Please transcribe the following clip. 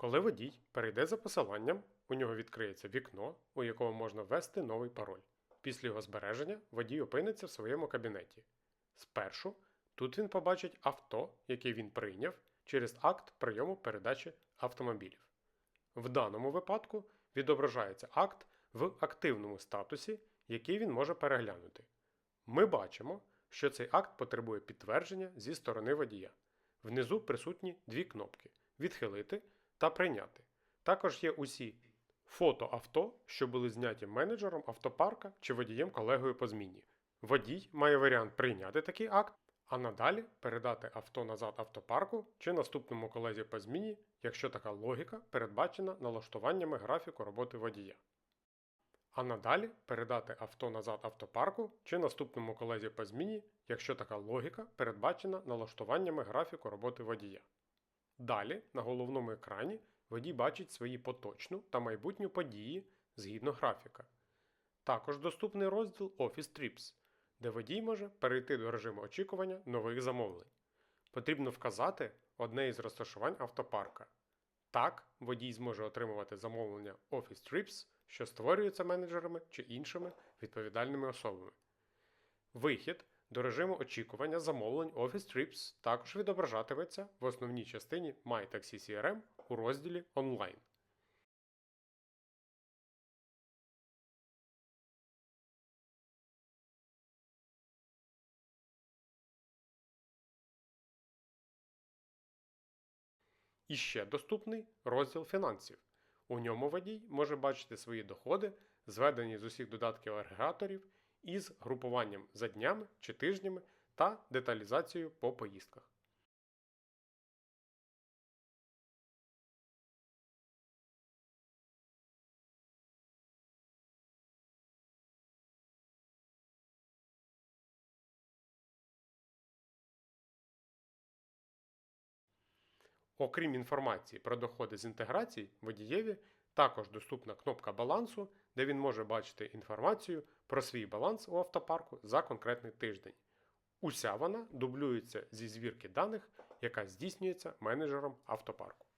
Коли водій перейде за посиланням, у нього відкриється вікно, у якому можна ввести новий пароль. Після його збереження водій опиниться в своєму кабінеті. Спершу тут він побачить авто, яке він прийняв через акт прийому передачі автомобілів. В даному випадку відображається акт в активному статусі, який він може переглянути. Ми бачимо, що цей акт потребує підтвердження зі сторони водія. Внизу присутні дві кнопки Відхилити та Прийняти. Також є усі фото авто, що були зняті менеджером автопарка чи водієм колегою по зміні. Водій має варіант прийняти такий акт, а надалі передати авто назад автопарку чи наступному колезі по зміні, якщо така логіка передбачена налаштуваннями графіку роботи водія. А надалі передати авто назад автопарку чи наступному колезі по зміні, якщо така логіка передбачена налаштуваннями графіку роботи водія. Далі на головному екрані водій бачить свої поточну та майбутню події згідно графіка. Також доступний розділ Office Trips, де водій може перейти до режиму очікування нових замовлень. Потрібно вказати одне із розташувань автопарка. Так, водій зможе отримувати замовлення Office Trips, що створюються менеджерами чи іншими відповідальними особами. Вихід до режиму очікування замовлень Office Trips також відображатиметься в основній частині MyTaxi CRM у розділі Онлайн. І ще доступний розділ фінансів. У ньому водій може бачити свої доходи, зведені з усіх додатків агрегаторів із групуванням за днями чи тижнями та деталізацією по поїздках. Окрім інформації про доходи з інтеграцій, водієві також доступна кнопка балансу, де він може бачити інформацію про свій баланс у автопарку за конкретний тиждень. Уся вона дублюється зі звірки даних, яка здійснюється менеджером автопарку.